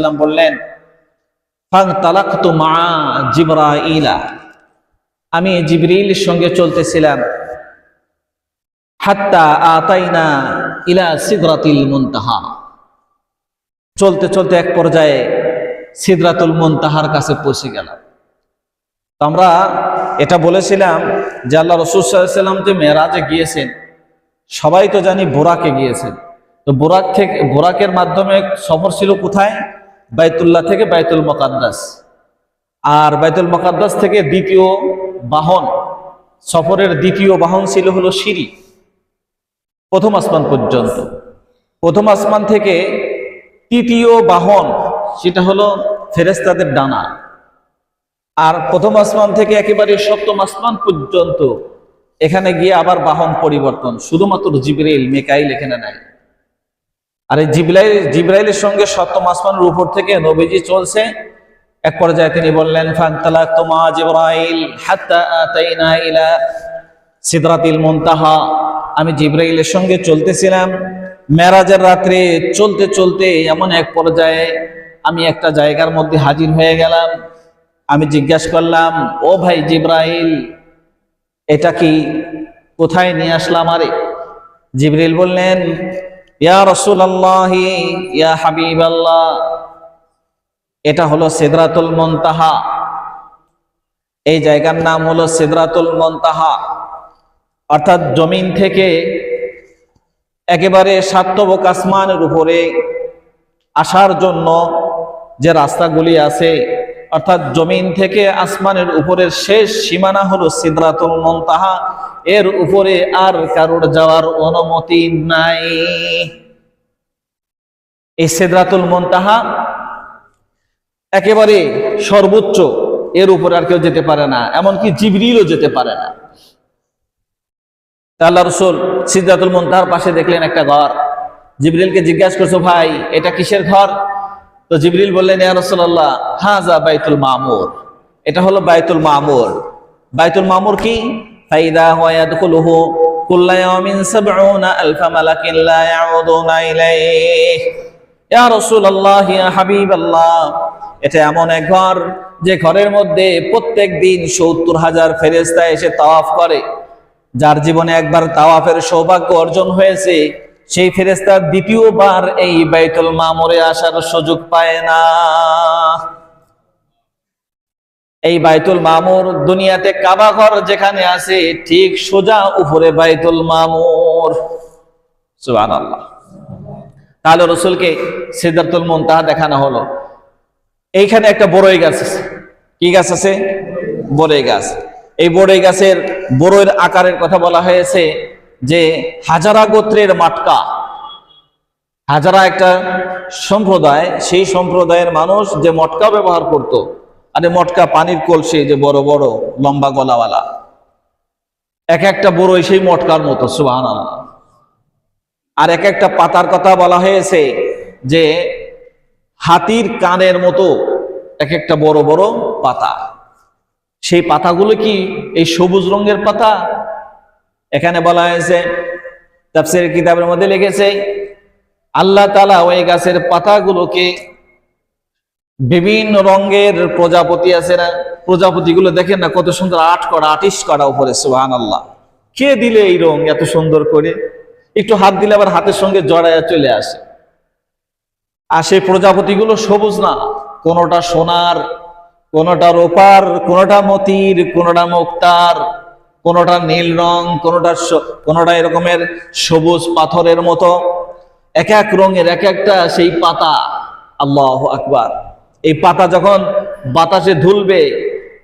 সাল্লাম বললেন আমি জিবরিলের সঙ্গে চলতেছিলাম। হাত্তা আতাইনা ইলা সিদরাতিল মুনতাহা। চলতে চলতে এক পর্যায়ে সিদরাতুল মুনতাহার কাছে পৌঁছে গেলাম। আমরা এটা বলেছিলাম যে আল্লাহ রসুল সাল্লাম যে মেয়েরাজে গিয়েছেন, সবাই তো জানি বোরাকে গিয়েছেন। তো বোরাক থেকে, বোরাকের মাধ্যমে সফর ছিল কোথায়? বাইতুল্লাহ থেকে বাইতুল মকাদ্দাস। আর বাইতুল মকাদ্দাস থেকে দ্বিতীয় বাহন, সফরের দ্বিতীয় বাহন ছিল হলো সিঁড়ি, প্রথম আসমান পর্যন্ত। প্রথম আসমান থেকে তৃতীয় বাহন, সেটা হলো ফেরেস্তাদের ডানা। আর প্রথম আসমান থেকে একেবারে সপ্তম আসমান পর্যন্ত, এখানে গিয়ে আবার বাহন পরিবর্তন, শুধুমাত্র জিবরাইল মেকাইল এখানে নাই। আর এই জিবরাইল, জিবরাইলের সঙ্গে সপ্তম আসমানের উপর থেকে নবীজি চলছে। এক পর্যায়ে তিনি বললেন ফান্তালা তোমা জিবরাইল হাত্তা আতাইনা ইলা সিদরাতিল মুনতাহা। আমি জিব্রাইলের সঙ্গে চলতেছিলাম। মেরাজের রাত্রে চলতে চলতে এমন এক পর্যায়ে আমি একটা জায়গার মধ্যে হাজির হয়ে গেলাম। আমি জিজ্ঞাসা করলাম, ও ভাই জিব্রাইল, এটা কি কোথায় নিয়ে আসলাম আরে? জিব্রাইল বললেন ইয়া রসুল্লাহ ইয়া হাবিব আল্লাহ এটা হলো সিদরাতুল মন্তাহা। এই জায়গার নাম হলো সিদরাতুল মন্তাহা। অর্থাৎ জমিন থেকে একেবারে সাতবক আসমানের উপরে আসার জন্য যে রাস্তাগুলি আছে, অর্থাৎ জমিন থেকে আসমানের উপরের শেষ সীমানা হলো সিদরাতুল মন্তাহা। এর উপরে আর কারোর যাওয়ার অনুমতি নাই। এই সিদরাতুল মন্তাহা একেবারে সর্বোচ্চ, এর উপরে আর কেউ যেতে পারে না, এমনকি জিবরিলও যেতে পারে না। আল্লাহ রসুল সিদ্ধাতুল মুনতাহার পাশে দেখলেন একটা ঘর। জিবরিলকে জিজ্ঞাসা করছ, ভাই, এটা কিসের ঘর? তো জিবরিল বললেন, ইয়া রাসূলুল্লাহ হাজা বাইতুল মামুর। এটা হলো বাইতুল মামুর। বাইতুল মামুর কি? ফাইদা হুয়া ইয়াদখুলুহু কুল্লা ইয়াউমিন 70 আলফা মালাকিন লা ইয়াউদুনা ইলাইহি। ইয়া রাসূলুল্লাহ, ইয়া হাবিবাল্লাহ। এটা এমন এক ঘর যে ঘরের মধ্যে প্রত্যেক দিন সত্তর হাজার ফেরেস্তা এসে তাওয়াফ করে। যার জীবনে একবার তাওয়াফের সৌভাগ্য অর্জন হয়েছে, সেই ফেরেস্তার দ্বিতীয়বার এই বাইতুল মামরে আসার সুযোগ পায় না। এই বাইতুল মামুর দুনিয়াতে কাবা ঘর যেখানে আছে, ঠিক সোজা উপরে বাইতুল মামুর। সুবহানাল্লাহ। তাহলে রসুলকে সিদ্ধার্থুল মুনতাহা দেখানো হলো। এইখানে একটা বড়ই গাছ আছে। কি গাছ আছে? বড়ই গাছ। এই বড়ই গাছের, বড়ইয়ের আকারের কথা বলা হয়েছে যে হাজারা গোত্রের মাটকা। হাজারা একটা সম্প্রদায়, সেই সম্প্রদায়ের মানুষ যে মটকা ব্যবহার করত আর মটকা পানির কলসি যে বড় বড়, লম্বা গলাওয়ালা। এক একটা বড়ই সেই মটকার মতো সুবাহ আর এক একটা পাতার কথা বলা হয়েছে যে, হাতির কানের মতো এক একটা বড় বড় পাতা। সেই পাতাগুলো কি এই সবুজ রঙের পাতা? এখানে বলা হয়েছে তাফসির কিতাবের মধ্যে লিখেছে আল্লাহ তালা ওই গাছের পাতাগুলোকে বিভিন্ন রঙের প্রজাপতি আছে না? প্রজাপতিগুলো দেখেন না কত সুন্দর আট করা আটিস করা উপরে সুহান আল্লাহ কে দিলে এই রং এত সুন্দর করে? একটু হাত দিলে আবার হাতের সঙ্গে জড়ায় চলে আসে। আর সেই প্রজাপতিগুলো সবুজ না, কোনোটা সোনার, কোনোটা রোপার, কোনোটা মতির, কোনোটা মুক্তার, কোনোটা নীল রং, কোনোটা কোনোটা এরকমের সবুজ পাথরের মতো। এক এক রঙের এক একটা সেই পাতা। আল্লাহ আকবার। এই পাতা যখন বাতাসে ধুলবে,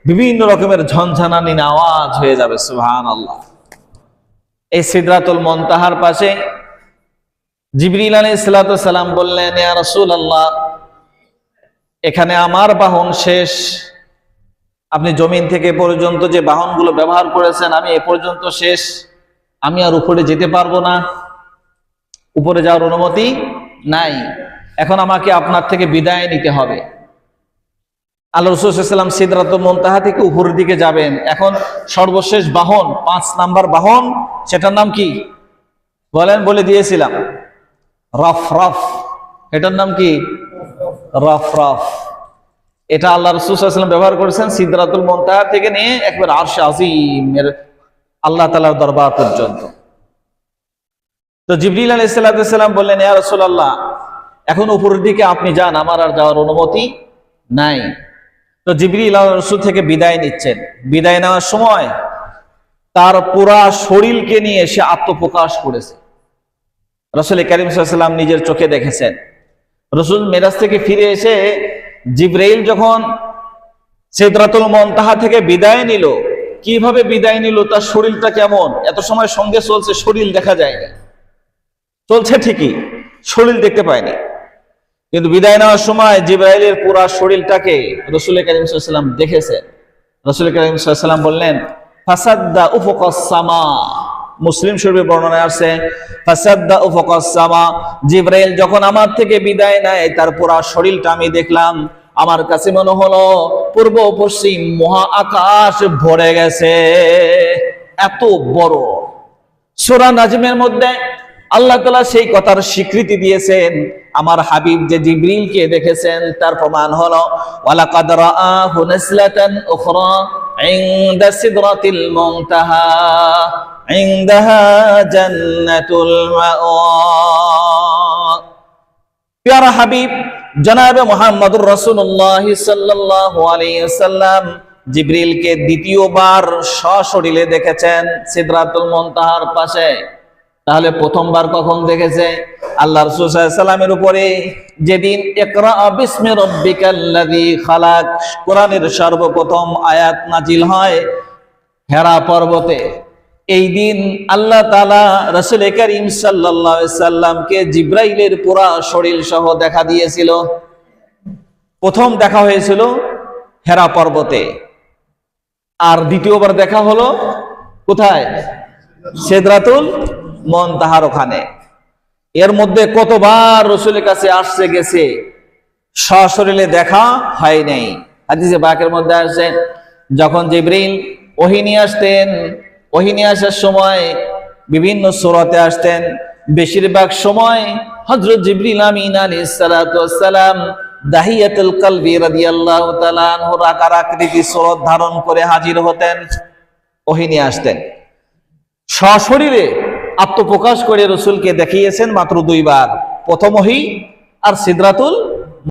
বিভিন্ন রকমের ঝনঝনানি আওয়াজ হয়ে যাবে সুহান আল্লাহ এই সিদরাতুল মন্তাহার পাশে জিবরিল আলাইহিস সালাম বললেন, ইয়া রাসূলুল্লাহ, এখানে আমার বাহন শেষ। আপনি জমিন থেকে পর্যন্ত যে বাহনগুলো ব্যবহার করেছেন, আমি এ পর্যন্ত শেষ। আমি আর উপরে যেতে পারব না। উপরে যাওয়ার অনুমতি নাই। এখন আমাকে আপনার থেকে বিদায় নিতে হবে। আল্লাহ রসুলাম সিদ্ধার্থ মন্তাহা থেকে উপরের দিকে যাবেন। এখন সর্বশেষ বাহন, পাঁচ নাম্বার বাহন, সেটার নাম কি? বলেন, বলে দিয়েছিলাম। রফ রফ। এটার নাম কি? রফ রফ। এটা আল্লাহ রসুলাম ব্যবহার করেছেন সিদ্ধাতুল মন্তাহা থেকে নিয়ে একবার আরশে আজিমের আল্লাহ তালার দরবার পর্যন্ত। তো জিবরিল আলী সাল্লাম বললেন, ইয়া রসুল্লাহ এখন উপরের দিকে আপনি যান, আমার আর যাওয়ার অনুমতি নাই। তো জিবরিল রসুল থেকে বিদায় নিচ্ছেন। বিদায় নেওয়ার সময় তার পুরা শরীরকে নিয়ে সে আত্মপ্রকাশ করেছে। রসুল করিম সাল্লাম নিজের চোখে দেখেছেন। রসুল মেরাজ থেকে ফিরে এসে জিব্রাইল যখন সেদরাতুল মন্তাহা থেকে বিদায় নিল, কীভাবে বিদায় নিল, তার শরীরটা কেমন? এত সময় সঙ্গে চলছে, শরীর দেখা যায় না। চলছে ঠিকই, শরীর দেখতে পায়নি কিন্তু বিদায় নেওয়ার সময় জিব্রাইলের পুরা শরীরটাকে রসুল করিম সাল্লাম দেখেছেন রসুল করিম সাল্লাম বললেন, ফাসাদ্দা উফকাসমা মুসলিম শরীফে বর্ণনা আছে ফাসাদ্দা উফকাসমা জিব্রাইল যখন আমার থেকে বিদায় নেয়, তার পুরা শরীরটা আমি দেখলাম। আমার কাছে মনে হলো, পূর্ব পশ্চিম মহা আকাশ ভরে গেছে। এত বড়। সূরা নাজিমের মধ্যে আল্লাহ তালা সেই কথার স্বীকৃতি দিয়েছেন। আমার হাবিব যে জিব্রিলকে দেখেছেন, তার প্রমাণ হলো, ওয়ালাকাদ রাআহু নাসলাতান উখরা ইনদা সিদরাতিল মুনতাহা, ইনদাহা জান্নাতুল মাওয়া। প্যারা হাবিব, জনাবে মোহাম্মদুর রাসূলুল্লাহ সাল্লাল্লাহু আলাইহি সাল্লাম জিব্রিলকে দ্বিতীয়বার সশরীরে দেখেছেন সিদরাতুল মুনতাহার পাশে। তাহলে প্রথমবার কখন দেখেছে? আল্লাহ সাল্লামের উপরে যেদিন খালাক, কোরআনের সর্বপ্রথম আয়াত নাজিল হয় হেরা পর্বতে। এই দিন আল্লাহ তালা রসুল করিম সাল্লামকে জিব্রাইলের পুরা শরীর সহ দেখা দিয়েছিল। প্রথম দেখা হয়েছিল হেরা পর্বতে। আর দ্বিতীয়বার দেখা হলো কোথায়? সেদরাতুল মন তাহার ওখানে। এর মধ্যে কতবার রসুলের কাছে আসছে, গেছে, সশরীরে দেখা হয় নাই। হাদিসে বাকের মধ্যে আসছেন যখন জিব্রিল ওহিনী আসতেন ওহিনী আসার সময় বিভিন্ন সুরতে আসতেন। বেশিরভাগ সময় হজরত জিবরিল আমিন আলী সালাম দাহিয়াতুল কলবি রাদিয়াল্লাহু তাআলা আনহুর আকার আকৃতি সুরত ধারণ করে হাজির হতেন ওহিনী আসতেন। সশরীরে আত্মপ্রকাশ করে রসুলকে দেখিয়েছেন মাত্র দুইবার। প্রথমহী আর সিদরাতুল